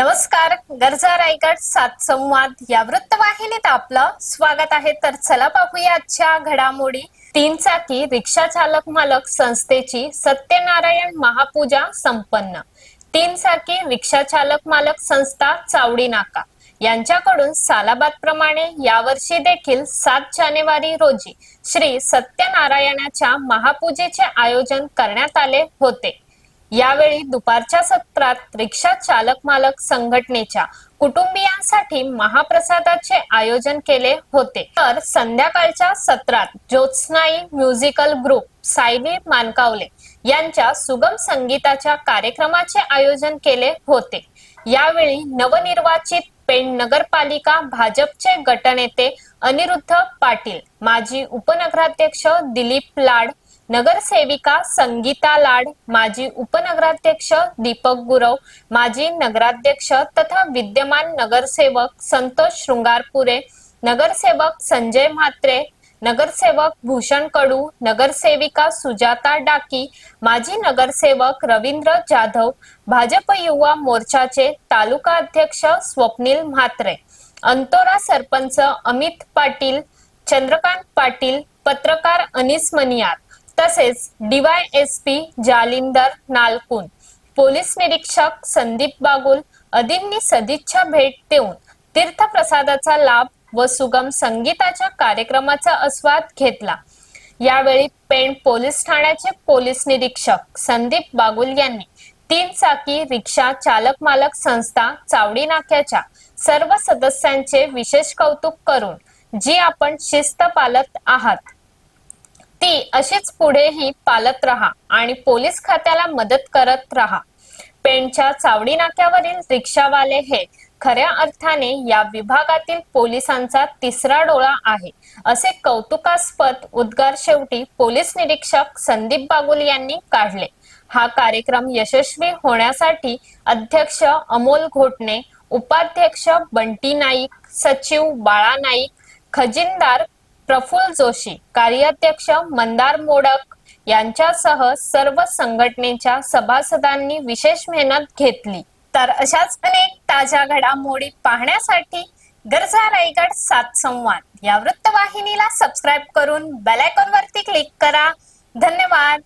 नमस्कार गरजा रायगड सात संवाद या वृत्तवाहिनीत आपलं स्वागत आहे. तर चला पाहूया आजच्या घडामोडी. तीन चाकी रिक्षा चालक मालक संस्थेची सत्यनारायण महापूजा संपन्न. तीन चाकी रिक्षा चालक मालक संस्था चावडी नाका. यांच्याकडून सालाबाद प्रमाणे यावर्षी देखील सात जानेवारी रोजी श्री सत्यनारायणाच्या महापूजेचे आयोजन करण्यात आले होते. यावेळी दुपारच्या सत्रात रिक्षा चालक मालक संघटनेच्या कुटुंबियांसाठी महाप्रसादाचे आयोजन केले होते. तर संध्याकाळच्या सत्रात ज्योत्स्नाई म्युझिकल ग्रुप सायली मानकावले यांच्या सुगम संगीताच्या कार्यक्रमाचे आयोजन केले होते. यावेळी नवनिर्वाचित पेण नगरपालिका भाजपचे गटनेते अनिरुद्ध पाटील माजी उपनगराध्यक्ष दिलीप लाड नगरसेविका संगीता लाड माजी उपनगराध्यक्ष दीपक गुरव माजी नगराध्यक्ष तथा विद्यमान नगरसेवक संतोष शृंगारपुरे नगरसेवक संजय म्हात्रे नगरसेवक भूषण कडू नगरसेविका सुजाता डाकी माजी नगरसेवक रवींद्र जाधव भाजप युवा मोर्चाचे तालुका अध्यक्ष स्वप्नील म्हात्रे अंतोरा सरपंच अमित पाटील चंद्रकांत पाटील पत्रकार अनिस मनियात तसेच डीवायएसपी जालिंदर नालकुन. पोलीस निरीक्षक संदीप बागुल अदींनी सदिच्छा भेट देऊन तीर्थप्रसादाचा लाभ व सुगम संगीताच्या कार्यक्रमाचा आस्वाद घेतला. यावेळी पेण पोलीस ठाण्याचे पोलीस निरीक्षक संदीप बागुल यांनी तीन चाकी रिक्षा चालक मालक संस्था चावडी नाक्याच्या सर्व सदस्यांचे विशेष कौतुक करून जी आपण शिस्त पालत आहात ती अशीच पुढेही पालत राहा आणि पोलीस खात्याला मदत करत राहा. पेणच्या चावडी नाक्यावरील रिक्षावाले हे खऱ्या अर्थाने या विभागातील पोलिसांचा तिसरा डोळा आहे. असे कौतुकास्पद उद्गार शेवटी पोलीस निरीक्षक संदीप बागुल यांनी काढले. हा कार्यक्रम यशस्वी होण्यासाठी अध्यक्ष अमोल घोटणे उपाध्यक्ष बंटी नाईक सचिव बाळा नाईक खजिनदार प्रफुल्ल जोशी कार्याध्यक्ष मंदार मोडक यांच्यासह सर्व संघटनेच्या सभासदांनी विशेष मेहनत घेतली. तर अशाच अनेक ताज्या घडामोडी पाहण्यासाठी गरजा रायगड सात संवाद. या वृत्तवाहिनीला सबस्क्राईब करून बेल आयकॉन वरती क्लिक करा. धन्यवाद.